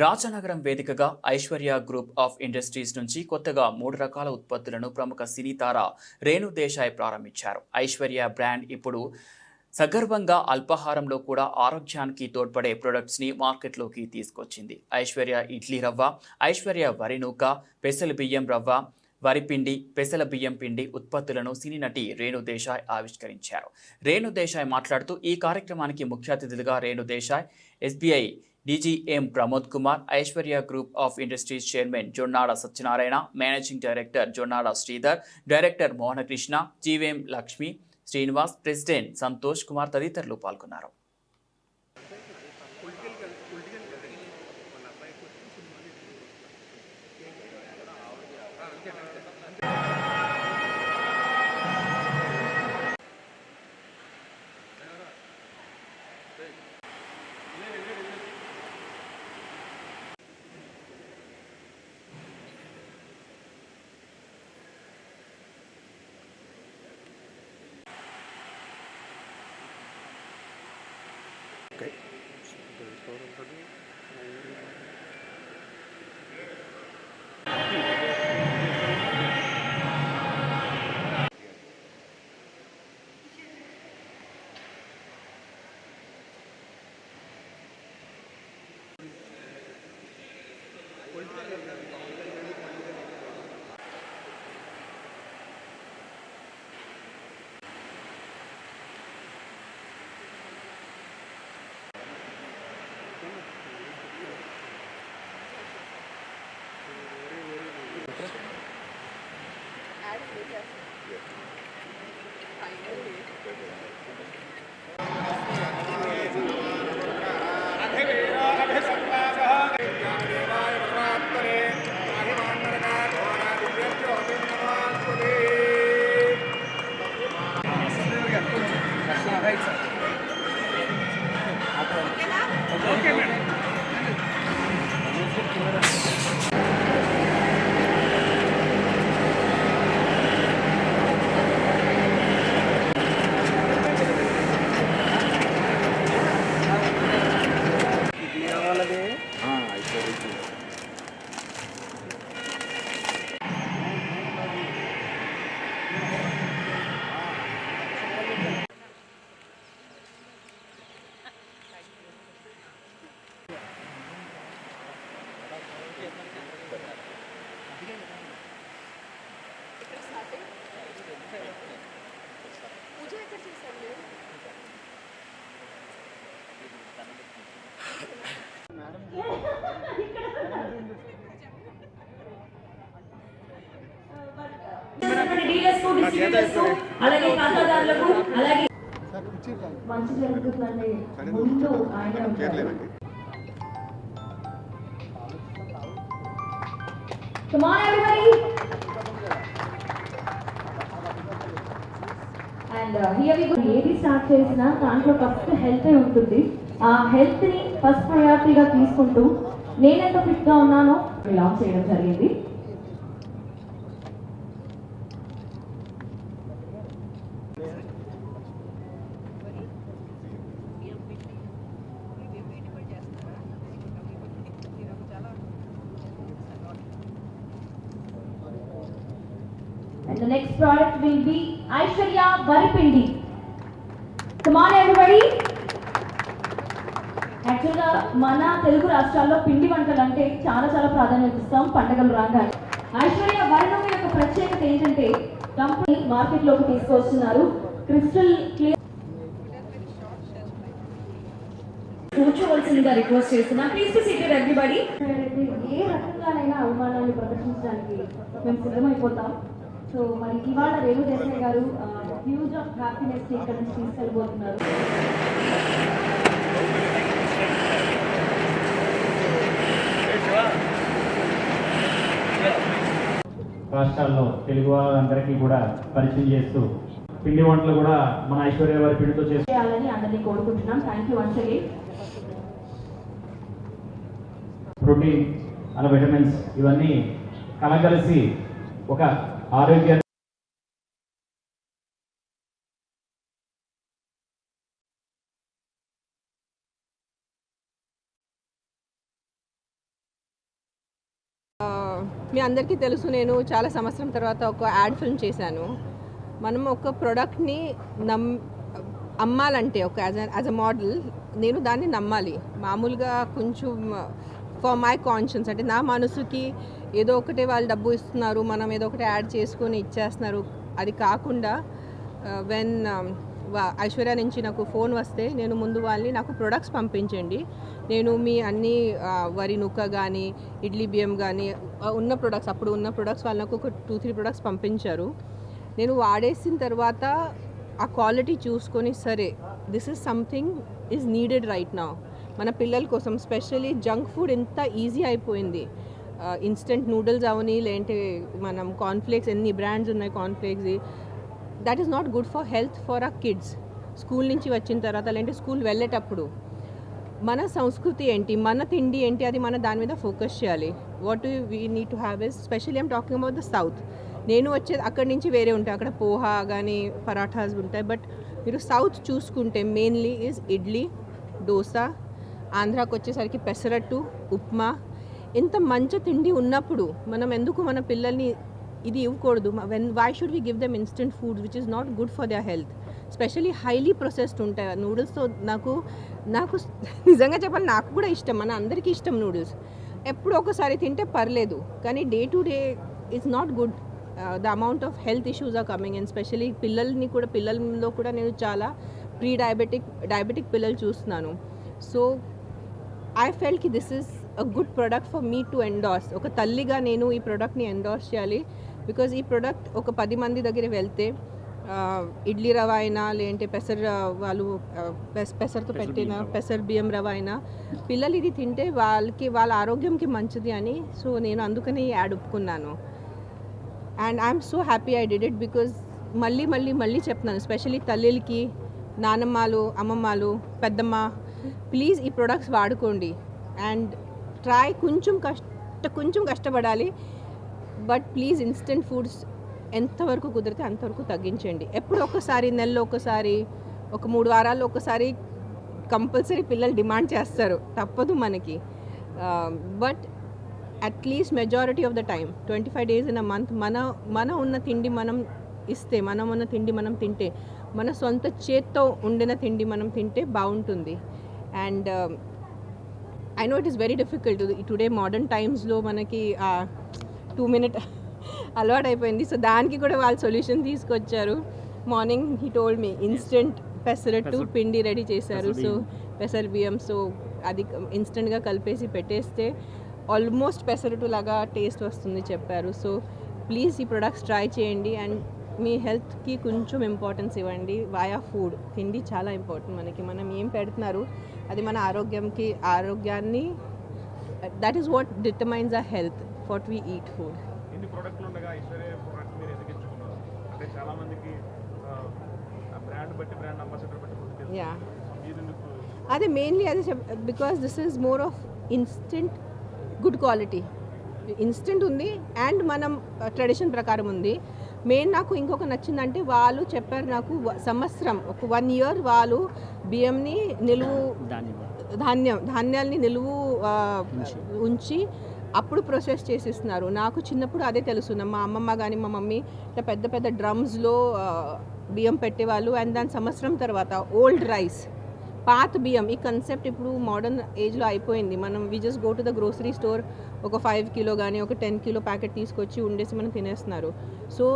రాజనగరం వేదికగా Aishwarya group of industries నుంచి కొత్తగా మూడు రకాల ఉత్పత్తులను ప్రముఖ సినీ తార రేణు దేశాయ్ ప్రారంభించారు. ఐశ్వర్య బ్రాండ్ ఇప్పుడు సగర్భంగా అల్పాహారంలో కూడా ఆరోగ్యానికి తోడ్పడే ప్రొడక్ట్స్ని మార్కెట్లోకి తీసుకొచ్చింది. ఐశ్వర్య ఇడ్లీ రవ్వ ఐశ్వర్య వరి నూక పెసల బియ్యం రవ్వ వరిపిండి పెసల బియ్యం పిండి ఉత్పత్తులను సినీ నటి రేణు దేశాయ్ ఆవిష్కరించారు. రేణు దేశాయ్ మాట్లాడుతూ ఈ కార్యక్రమానికి ముఖ్య అతిథులుగా Renu Desai SBI DGM Pramod Kumar Aishwarya group of industries chairman Jonnada Satyanarayana managing director Jonnada Sridhar director Mohanakrishna జీవేం Lakshmi Srinivas president Santosh Kumar తదితరులు పాల్గొన్నారు. Okay. అలాగే ఖాతాదారులకు అలాగే మంచి జరుగుతుందండి ముందు ఆయన Come on, everybody. And here ఏది స్టార్ట్ చేసినా దాంట్లో ఫస్ట్ హెల్త్ ఉంటుంది ఆ హెల్త్ని ఫస్ట్ ప్రయారిటీగా తీసుకుంటూ నేనెంత ఫిట్గా ఉన్నానో లాంచ్ చేయడం జరిగింది And the next product will be Aishwarya Varipindi. Come on everybody. యాక్చువల్గా మన తెలుగు రాష్ట్రాల్లో పిండి వంటలు అంటే చాలా చాలా ప్రాధాన్యత ఇస్తాం పండగలు రాగానే. ఐశ్వర్య వర్ణం యొక్క ప్రత్యేకత ఏంటంటే కంపెనీ మార్కెట్లోకి తీసుకొస్తున్నారు. క్రిస్టల్ క్లియర్ కూర్చోవలసిందిగా రిక్వెస్ట్ చేస్తున్నా. ప్లీజ్ టు సీటెడ్ ఎవ్రీబడి ఏ రకంగానైనా అవమానాన్ని ప్రదర్శించడానికి మేము సిద్ధమైపోతాం. సో మరి ఇవాళ రేణు దేశాయ్ గారు హ్యూజ్ ఆఫ్ హ్యాపీనెస్ ఇక్కడ నుంచి తీసుకెళ్ళబోతున్నారు. రాష్ట్రాల్లో తెలుగు వాళ్ళందరికీ కూడా పరిచయం చేస్తూ పిండి వంటలు కూడా మన ఐశ్వర్య వారి పిండితో చేస్తూ చేయాలని అందరినీ కోరుకుంటున్నాం. Thank you once again protein అలా విటమిన్స్ ఇవన్నీ కలగలిసి ఒక ఆరోగ్యాన్ని మీ అందరికీ తెలుసు నేను చాలా సంవత్సరం తర్వాత ఒక యాడ్ ఫిల్మ్ చేశాను. మనం ఒక ప్రోడక్ట్ని నమ్ అమ్మాలంటే ఒక యాజ్ యాజ్ అ మోడల్ నేను దాన్ని నమ్మాలి. మామూలుగా కొంచెం ఫర్ మై కాన్షియన్స్ అంటే నా మనసుకి ఏదో ఒకటే వాళ్ళు డబ్బు ఇస్తున్నారు మనం ఏదో ఒకటి యాడ్ చేసుకొని ఇచ్చేస్తున్నారు. అది కాకుండా um, వెన్ ఐశ్వర్య నుంచి నాకు ఫోన్ వస్తే నేను ముందు వాళ్ళని నాకు ప్రొడక్ట్స్ పంపించండి. నేను మీ అన్ని వరి నుక్క కానీ ఇడ్లీ బియ్యం కానీ ఉన్న ప్రొడక్ట్స్ అప్పుడు ఉన్న ప్రొడక్ట్స్ వాళ్ళు నాకు ఒక టూ త్రీ ప్రొడక్ట్స్ పంపించారు. నేను వాడేసిన తర్వాత ఆ క్వాలిటీ చూసుకొని సరే this is something is needed right నా మన పిల్లల కోసం స్పెషల్లీ జంక్ ఫుడ్ ఎంత ఈజీ అయిపోయింది. ఇన్స్టెంట్ నూడిల్స్ అవని లేదంటే మనం కార్న్ఫ్లేక్స్ ఎన్ని బ్రాండ్స్ ఉన్నాయి cornflakes that is not good for health for a kids school నుంచి వచ్చిన తర్వాత లేదంటే స్కూల్ వెళ్ళేటప్పుడు మన సంస్కృతి ఏంటి మన తిండి ఏంటి అది మన దాని మీద ఫోకస్ చేయాలి. What we need to have is specially I'm talking about the south నేను వచ్చేది అక్కడి నుంచి వేరే ఉంటాయి. అక్కడ పోహా కానీ పరాఠాస్ ఉంటాయి. బట్ మీరు సౌత్ చూసుకుంటే మెయిన్లీ ఈజ్ ఇడ్లీ దోశ ఆంధ్రాకి వచ్చేసరికి పెసరట్టు ఉప్మా ఇంత మంచి తిండి ఉన్నప్పుడు మనం ఎందుకు మన పిల్లల్ని ఇది ఇవ్వకూడదు? When why should we give them instant food which is not good for their health specially highly processed ఉంటాయి. నూడిల్స్తో నాకు నాకు నిజంగా చెప్పాలి నాకు కూడా ఇష్టం. మన అందరికీ ఇష్టం నూడిల్స్ ఎప్పుడు ఒకసారి తింటే పర్లేదు. కానీ day to day it's not good the amount of health issues are coming and specially పిల్లల్ని కూడా పిల్లల్లో కూడా నేను చాలా ప్రీ డయాబెటిక్ డయాబెటిక్ పిల్లలు చూస్తున్నాను. So I feel this is good product for me to endorse ఒక తల్లిగా నేను ఈ ప్రోడక్ట్ని ఎండార్స్ చేయాలి. బికాజ్ ఈ ప్రోడక్ట్ ఒక పది మంది దగ్గర వెళ్తే ఇడ్లీ రవ అయినా లేదంటే పెసర వాళ్ళు పెసరతో పెట్టిన పెసర బియ్యం రవ అయినా పిల్లలు ఇది తింటే వాళ్ళకి వాళ్ళ ఆరోగ్యంకి మంచిది అని సో నేను అందుకని ఈ యాడ్ ఒప్పుకున్నాను. And I'm so happy I did it because మళ్ళీ మళ్ళీ మళ్ళీ చెప్తున్నాను. స్పెషల్లీ తల్లిలకి నానమ్మలు అమ్మమ్మలు పెద్దమ్మ ప్లీజ్ ఈ ప్రొడక్ట్స్ వాడుకోండి. అండ్ ట్రై కొంచెం కష్ట కొంచెం కష్టపడాలి. బట్ ప్లీజ్ ఇన్స్టెంట్ ఫుడ్స్ ఎంతవరకు కుదిరితే అంతవరకు తగ్గించండి. ఎప్పుడు ఒకసారి నెలలో ఒకసారి ఒక మూడు వారాల్లో ఒకసారి కంపల్సరీ పిల్లలు డిమాండ్ చేస్తారు. తప్పదు మనకి. But at least majority of the time twenty five days in a month మన మన ఉన్న తిండి మనం ఇస్తే మనం ఉన్న తిండి మనం తింటే మన సొంత చేత్తో ఉండిన తిండి మనం తింటే బాగుంటుంది. And I know it is very difficult today modern టైమ్స్లో మనకి టూ మినిట్ అలవాటు అయిపోయింది. సో దానికి కూడా వాళ్ళు సొల్యూషన్ తీసుకొచ్చారు. Morning he told me instant pesarattu పిండి రెడీ చేశారు. సో పెసర బియ్యం. సో అది ఇన్స్టెంట్గా కలిపేసి పెట్టేస్తే ఆల్మోస్ట్ పెసరట్టు లాగా టేస్ట్ వస్తుంది చెప్పారు. సో ప్లీజ్ ఈ ప్రొడక్ట్స్ ట్రై చేయండి. అండ్ మీ హెల్త్కి కొంచెం ఇంపార్టెన్స్ ఇవ్వండి. వాయా ఫుడ్ తిండి చాలా ఇంపార్టెంట్ మనకి. మనం ఏం పెడుతున్నారు? అది మన ఆరోగ్యంకి ఆరోగ్యాన్ని that is what determines a health what we eat food yeah అదే మెయిన్లీ అదే because this is more of instant good quality instant ఉంది అండ్ మనం ట్రెడిషన్ ప్రకారం ఉంది. మెయిన్ నాకు ఇంకొక నచ్చిందంటే వాళ్ళు చెప్పారు నాకు సంవత్సరం ఒక వన్ ఇయర్ వాళ్ళు బియ్యంని నిలువు ధాన్యం. ధాన్యాల్ని నిలువు ఉంచి. అప్పుడు ప్రొసెస్ చేసిస్తున్నారు. నాకు చిన్నప్పుడు అదే తెలుసు. మా అమ్మమ్మ కానీ మా మమ్మీ ఇట్లా పెద్ద పెద్ద డ్రమ్స్లో బియ్యం పెట్టేవాళ్ళు. అండ్ దాని సంవత్సరం తర్వాత ఓల్డ్ రైస్ పాత బియ్యం ఈ కన్సెప్ట్ ఇప్పుడు మోడర్న్ ఏజ్లో అయిపోయింది. మనం we just go to the grocery store ఒక ఫైవ్ కిలో కానీ ఒక టెన్ కిలో ప్యాకెట్ తీసుకొచ్చి ఉండేసి మనం తినేస్తున్నారు. So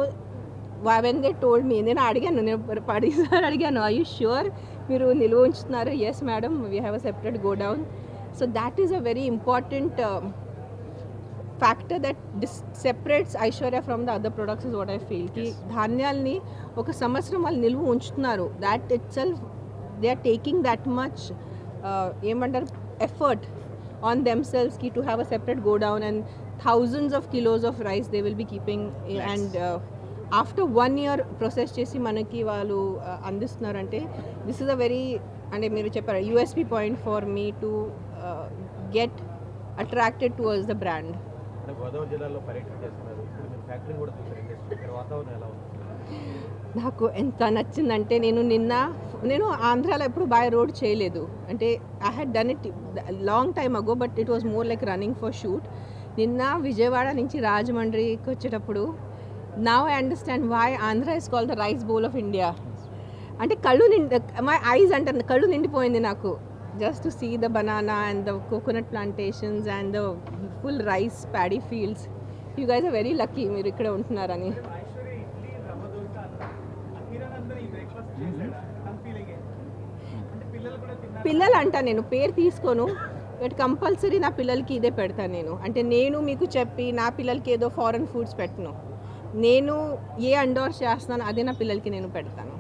when they told me నేను అడిగాను నేను పడిసారి అడిగాను ఐ యూ ష్యూర్ మీరు నిల్వ ఉంచుతున్నారు? Yes madam we have a separate godown so that is a very important factor that this separates Aishwarya from the other products is what I ఫీల్కి ధాన్యాల్ని ఒక సంవత్సరం వాళ్ళు నిల్వ ఉంచుతున్నారు. That itself they are taking that much ఏమంటారు effort on దెమ్సెల్స్కి to have a separate godown and thousands of kilos of rice they will be keeping and after one year process చేసి మనకి వాళ్ళు అందిస్తున్నారంటే దిస్ ఇస్ అ వెరీ అంటే మీరు చెప్పారు USP point for me to get attracted towards the brand Godavari జిల్లాలో పర్యటన చేస్తున్నారు. ఇప్పుడు మీరు ఫ్యాక్టరీ కూడా చూసారు ఇండస్ట్రీ ఇక్కడ వాతావరణం ఎలా ఉంది? నాకు ఎంత నచ్చిందంటే నేను నిన్న నేను ఆంధ్రాలో ఎప్పుడు బై రోడ్ చేయలేదు. అంటే I had done it long time ago but it was more like running for shoot నిన్న విజయవాడ నుంచి రాజమండ్రికి వచ్చేటప్పుడు నా I understand why Andhra is call the rice bowl of India అంటే కళ్ళు నిండి మై ఐస్ అంటే కళ్ళు నిండిపోయింది నాకు. Just to see the banana and the coconut plantations and the full rice paddy fields you guys are very lucky మీరు ఇక్కడ ఉంటున్నారని. పిల్లలు అంట నేను పేరు తీసుకోను. బట్ కంపల్సరీ నా పిల్లలకి ఇదే పెడతాను నేను. అంటే నేను మీకు చెప్పి నా పిల్లలకి ఏదో ఫారెన్ ఫుడ్స్ పెట్టను. నేను ఏ అండోర్స్ చేస్తున్నాను అదే నా పిల్లలకి నేను పెడతాను.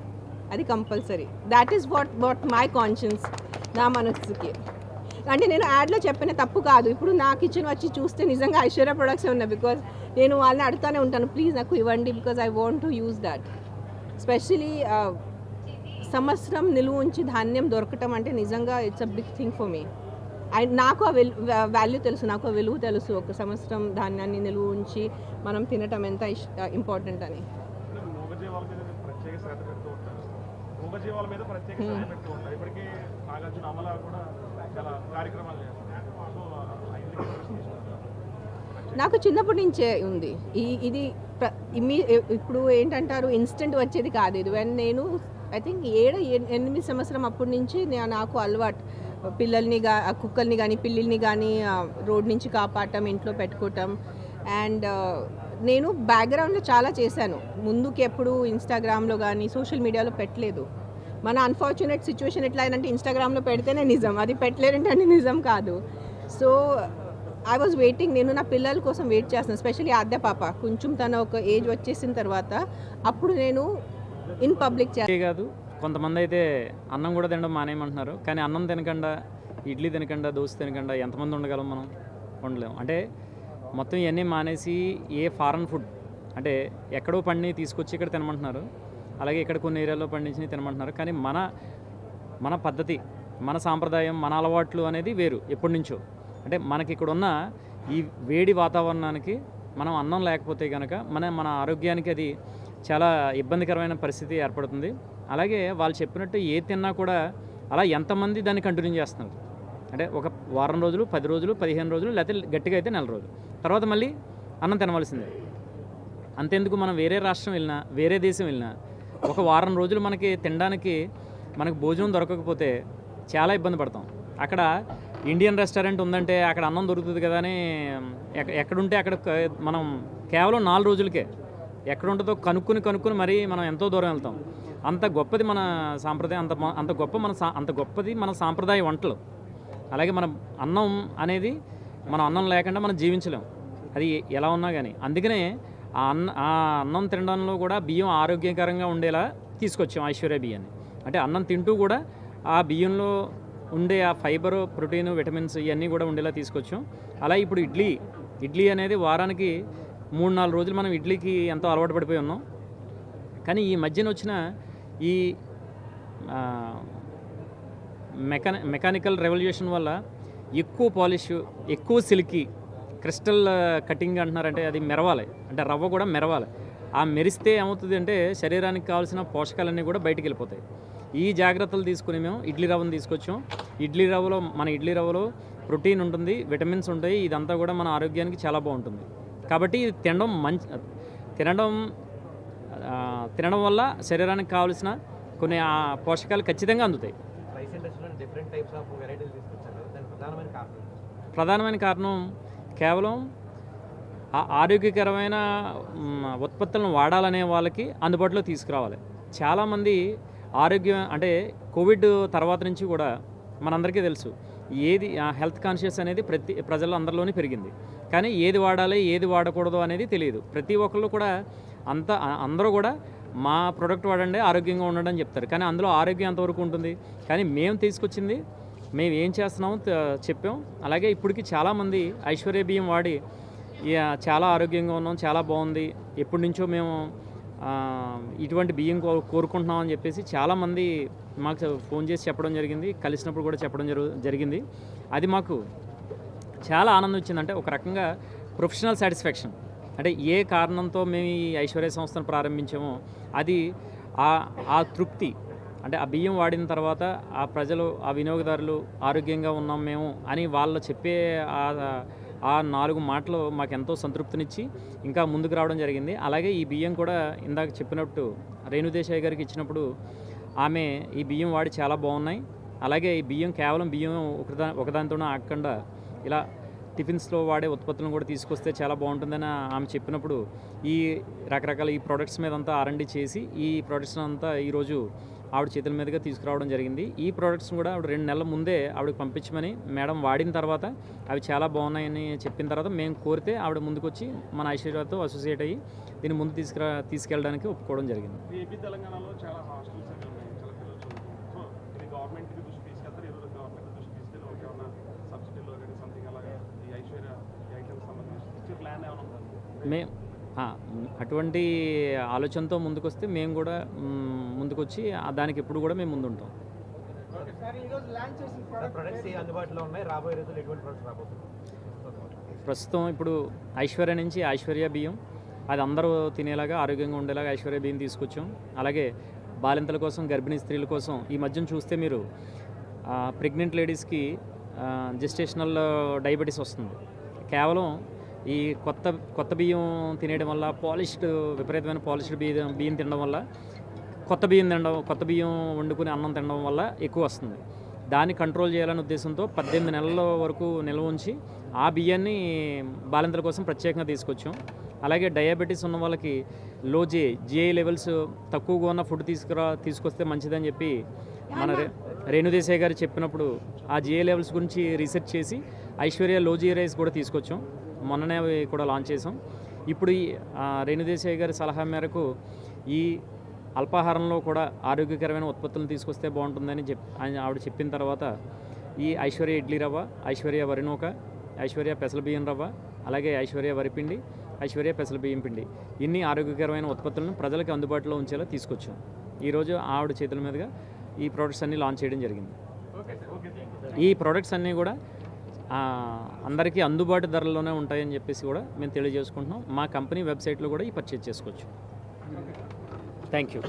అది compulsory. That is what what my conscience నా మనస్సుకి. అంటే నేను యాడ్లో చెప్పిన తప్పు కాదు. ఇప్పుడు నా కిచెన్ వచ్చి చూస్తే నిజంగా ఐశ్వర్య ప్రొడక్ట్స్ ఉన్నాయి బికాజ్ నేను వాళ్ళని అడుగుతూనే ఉంటాను ప్లీజ్ నాకు ఇవ్వండి because I want to use that specially సంవత్సరం నిలువ ఉంచి ధాన్యం దొరకటం అంటే నిజంగా it's a big thing for me I నాకు ఆ వెల్ వాల్యూ తెలుసు నాకు ఆ విలువ తెలుసు. ఒక సంవత్సరం ధాన్యాన్ని నిలువ ఉంచి మనం తినటం ఎంత ఇంపార్టెంట్ అని. తీసుకుంటారు. నాకు చిన్నప్పటి నుంచే ఉంది. ఈ ఇది ఇప్పుడు ఏంటంటారు ఇన్స్టెంట్ వచ్చేది కాదు. ఇది వెన్ నేను ఐ థింక్ ఏడు ఎనిమిది సంవత్సరం అప్పటి నుంచి నాకు అలవాటు. పిల్లల్ని గా కుక్కల్ని కానీ పిల్లిల్ని కానీ రోడ్ నుంచి కాపాడటం ఇంట్లో పెట్టుకోవటం. అండ్ నేను బ్యాక్గ్రౌండ్లో చాలా చేశాను. ముందుకి ఎప్పుడు ఇన్స్టాగ్రామ్లో కానీ సోషల్ మీడియాలో పెట్టలేదు. మన అన్ఫార్చునేట్ సిచ్యువేషన్ ఎట్లా అయిందంటే ఇన్స్టాగ్రామ్లో పెడితేనే నిజం. అది పెట్టలేరంటే అది నిజం కాదు. సో ఐ వాజ్ వెయిటింగ్ నేను నా పిల్లల కోసం వెయిట్ చేస్తున్నాను స్పెషల్లీ ఆద్య పాప. కొంచెం తన ఒక ఏజ్ వచ్చేసిన తర్వాత అప్పుడు నేను ఇన్ పబ్లిక్ కాదు కొంతమంది అయితే అన్నం కూడా తినడం మానేయమంటున్నారు. కానీ అన్నం తినకుండా ఇడ్లీ తినకుండా దోశ తినకుండా ఎంతమంది ఉండగలం మనం? ఉండలేం. అంటే మొత్తం ఇవన్నీ మానేసి ఏ ఫారెన్ ఫుడ్ అంటే ఎక్కడో పండి తీసుకొచ్చి ఇక్కడ తినమంటున్నారు. అలాగే ఇక్కడ కొన్ని ఏరియాలో పండించి తినమంటున్నారు. కానీ మన మన పద్ధతి మన సాంప్రదాయం మన అలవాట్లు అనేది వేరు ఎప్పటి నుంచో. అంటే మనకి ఇక్కడ ఉన్న ఈ వేడి వాతావరణానికి మనం అన్నం లేకపోతే కనుక మన మన ఆరోగ్యానికి అది చాలా ఇబ్బందికరమైన పరిస్థితి ఏర్పడుతుంది. అలాగే వాళ్ళు చెప్పినట్టు ఏ తిన్నా కూడా అలా ఎంతమంది దాన్ని కంటిన్యూ చేస్తున్నారు? అంటే ఒక వారం రోజులు పది రోజులు పదిహేను రోజులు లేకపోతే గట్టిగా అయితే నెల రోజులు. తర్వాత మళ్ళీ అన్నం తినవలసిందే. అంతెందుకు మనం వేరే రాష్ట్రం వెళ్ళినా వేరే దేశం వెళ్ళినా ఒక వారం రోజులు మనకి తినడానికి మనకు భోజనం దొరకకపోతే చాలా ఇబ్బంది పడతాం. అక్కడ ఇండియన్ రెస్టారెంట్ ఉందంటే అక్కడ అన్నం దొరుకుతుంది కదా అని ఎక్క- ఎక్కడుంటే అక్కడ మనం కేవలం నాలుగు రోజులకే ఎక్కడ ఉంటుందో కనుక్కుని కనుక్కుని మరీ మనం ఎంతో దూరం వెళ్తాం. అంత గొప్పది మన సాంప్రదాయం అంత అంత గొప్ప మన సా- అంత గొప్పది మన సాంప్రదాయ వంటలు. అలాగే మన అన్నం అనేది మనం అన్నం లేకుండా మనం జీవించలేం. అది ఎలా ఉన్నా కానీ అందుకనే ఆ అన్న ఆ అన్నం తినడంలో కూడా బియ్యం ఆరోగ్యకరంగా ఉండేలా తీసుకొచ్చాం ఐశ్వర్య బియ్యాన్ని. అంటే అన్నం తింటూ కూడా ఆ బియ్యంలో ఉండే ఆ ఫైబర్ ప్రోటీన్ విటమిన్స్ ఇవన్నీ కూడా ఉండేలా తీసుకొచ్చాం. అలా ఇప్పుడు ఇడ్లీ ఇడ్లీ అనేది వారానికి మూడు నాలుగు రోజులు మనం ఇడ్లీకి ఎంతో అలవాటు పడిపోయి ఉన్నాం. కానీ ఈ మధ్యన వచ్చిన ఈ మెకా మెకాని మెకానికల్ రెవల్యూషన్ వల్ల ఎక్కువ పాలిష్ ఎక్కువ సిల్కీ క్రిస్టల్ కటింగ్ అంటున్నారంటే అది మెరవాలి. అంటే రవ్వ కూడా మెరవాలి. ఆ మెరిస్తే ఏమవుతుంది అంటే శరీరానికి కావాల్సిన పోషకాలన్నీ కూడా బయటికి వెళ్ళిపోతాయి. ఈ జాగ్రత్తలు తీసుకుని మేము ఇడ్లీ రవ్వను తీసుకొచ్చాం. ఇడ్లీ రవ్వలో మన ఇడ్లీ రవ్వలో ప్రోటీన్ ఉంటుంది విటమిన్స్ ఉంటాయి. ఇదంతా కూడా మన ఆరోగ్యానికి చాలా బాగుంటుంది. కాబట్టి ఇది తినడం మంచి తినడం తినడం వల్ల శరీరానికి కావాల్సిన కొన్ని పోషకాలు ఖచ్చితంగా అందుతాయి. ప్రధానమైన కారణం కేవలం ఆరోగ్యకరమైన ఉత్పత్తులను వాడాలనే వాళ్ళకి అందుబాటులో తీసుకురావాలి. చాలామంది ఆరోగ్యం అంటే కోవిడ్ తర్వాత నుంచి కూడా మనందరికీ తెలుసు ఏది హెల్త్ కాన్షియస్ అనేది ప్రతి ప్రజల అందరిలోనే పెరిగింది. కానీ ఏది వాడాలి ఏది వాడకూడదు అనేది తెలియదు ప్రతి ఒక్కళ్ళు కూడా అంత అందరూ కూడా మా ప్రోడక్ట్ వాడండి ఆరోగ్యంగా ఉండండి అని చెప్తారు. కానీ అందులో ఆరోగ్యం ఎంతవరకు ఉంటుంది? కానీ మేము తీసుకొచ్చింది మేము ఏం చేస్తున్నామో చెప్పాం. అలాగే ఇప్పటికి చాలామంది ఐశ్వర్య బియ్యం వాడి ఇక చాలా ఆరోగ్యంగా ఉన్నాం చాలా బాగుంది. ఎప్పటి నుంచో మేము ఇటువంటి బియ్యం కో కోరుకుంటున్నాం అని చెప్పేసి చాలామంది మాకు ఫోన్ చేసి చెప్పడం జరిగింది కలిసినప్పుడు కూడా చెప్పడం జరుగు జరిగింది. అది మాకు చాలా ఆనందం ఇచ్చిందంటే ఒక రకంగా ప్రొఫెషనల్ సాటిస్ఫాక్షన్. అంటే ఏ కారణంతో మేము ఈ ఐశ్వర్య సంస్థను ప్రారంభించామో అది ఆ ఆ తృప్తి. అంటే ఆ బియ్యం వాడిన తర్వాత ఆ ప్రజలు ఆ వినియోగదారులు ఆరోగ్యంగా ఉన్నాం మేము అని వాళ్ళు చెప్పే ఆ ఆ నాలుగు మాటలు మాకు ఎంతో సంతృప్తినిచ్చి ఇంకా ముందుకు రావడం జరిగింది. అలాగే ఈ బియ్యం కూడా ఇందాక చెప్పినట్టు రేణుదేశాయ్ గారికి ఇచ్చినప్పుడు ఆమె ఈ బియ్యం వాడి చాలా బాగున్నాయి. అలాగే ఈ బియ్యం కేవలం బియ్యం ఒకదా ఒకదానితోనే ఆగకుండా ఇలా టిఫిన్స్లో వాడే ఉత్పత్తులను కూడా తీసుకొస్తే చాలా బాగుంటుందని ఆమె చెప్పినప్పుడు ఈ రకరకాల ఈ ప్రొడక్ట్స్ మీద అంతా ఆర్ఎండి చేసి ఈ ప్రొడక్ట్స్ అంతా ఈరోజు ఆవిడ చేతుల మీదుగా తీసుకురావడం జరిగింది. ఈ ప్రోడక్ట్స్ కూడా ఆవిడ రెండు నెలల ముందే ఆవిడకి పంపించమని మేడం వాడిన తర్వాత అవి చాలా బాగున్నాయని చెప్పిన తర్వాత మేము కోరితే ఆవిడ ముందుకొచ్చి మన ఐశ్వర్యతో అసోసియేట్ అయ్యి దీన్ని ముందు తీసుకురా తీసుకెళ్ళడానికి ఒప్పుకోవడం జరిగింది. ఏపీ తెలంగాణలో చాలా హాస్టల్స్ అవి ఉన్నాయి చాలా పిల్లలు చదువుకుంటారు సో ఇది గవర్నమెంట్కి దృష్టి తీసుకెళ్తారు ఏదో గవర్నమెంట్ దృష్టి తీసుకెళ్ళి ఒక ఏమన్నా సబ్సిడీలో కానీ సంథింగ్ అలాగా ఈ ఐశ్వర్య ఈ ఐటమ్స్ సంబంధించి ఇచ్చే ప్లాన్ ఏమైనా ఉందా మే అటువంటి ఆలోచనతో ముందుకొస్తే మేము కూడా ముందుకొచ్చి దానికి ఎప్పుడు కూడా మేము ముందుంటాం. ప్రస్తుతం ఇప్పుడు ఐశ్వర్య నుంచి ఐశ్వర్య బియ్యం. అది అందరూ తినేలాగా ఆరోగ్యంగా ఉండేలాగా ఐశ్వర్య బియ్యం తీసుకొచ్చాం. అలాగే బాలింతల కోసం గర్భిణీ స్త్రీల కోసం ఈ మధ్యన చూస్తే మీరు ప్రెగ్నెంట్ లేడీస్కి జెస్టేషనల్ డయాబెటీస్ వస్తుంది. కేవలం ఈ కొత్త కొత్త బియ్యం తినేయడం వల్ల పాలిష్డ్ విపరీతమైన పాలిష్డ్ బియ్యం బియ్యం తినడం వల్ల కొత్త బియ్యం తినడం కొత్త బియ్యం వండుకుని అన్నం తినడం వల్ల ఎక్కువ వస్తుంది. దాన్ని కంట్రోల్ చేయాలనే ఉద్దేశంతో పద్దెనిమిది నెలల వరకు నిల్వ ఉంచి ఆ బియ్యాన్ని బాలింతల కోసం ప్రత్యేకంగా తీసుకొచ్చాం. అలాగే డయాబెటీస్ ఉన్న వాళ్ళకి లో జే జిఐ లెవెల్స్ తక్కువగా ఉన్న ఫుడ్ తీసుకురా తీసుకొస్తే మంచిదని చెప్పి మన రేణుదేశాయ్ గారు చెప్పినప్పుడు ఆ జిఐ లెవెల్స్ గురించి రీసెర్చ్ చేసి ఐశ్వర్య లో జీ రైస్ కూడా తీసుకొచ్చాం. మొన్ననే అవి కూడా లాంచ్ చేసాం ఇప్పుడు ఈ రేణుదేశాయ్ గారి సలహా మేరకు ఈ అల్పాహారంలో కూడా ఆరోగ్యకరమైన ఉత్పత్తులను తీసుకొస్తే బాగుంటుందని చెప్ ఆవిడ చెప్పిన తర్వాత ఈ ఐశ్వర్య ఇడ్లీ రవ్వ ఐశ్వర్య వరినూక ఐశ్వర్య పెసల బియ్యం రవ్వ అలాగే ఐశ్వర్య వరిపిండి ఐశ్వర్య పెసల బియ్యం పిండి ఇన్ని ఆరోగ్యకరమైన ఉత్పత్తులను ప్రజలకు అందుబాటులో ఉంచేలా తీసుకొచ్చాం. ఈరోజు ఆవిడ చేతుల మీదుగా ఈ ప్రోడక్ట్స్ అన్నీ లాంచ్ చేయడం జరిగింది. ఈ ప్రోడక్ట్స్ అన్నీ కూడా అందరికీ అందుబాటు ధరల్లోనే ఉంటాయని చెప్పేసి కూడా మేము తెలియజేసుకుంటున్నాం. మా కంపెనీ వెబ్సైట్లో కూడా ఈ పర్చేజ్ చేసుకోవచ్చు. Thank you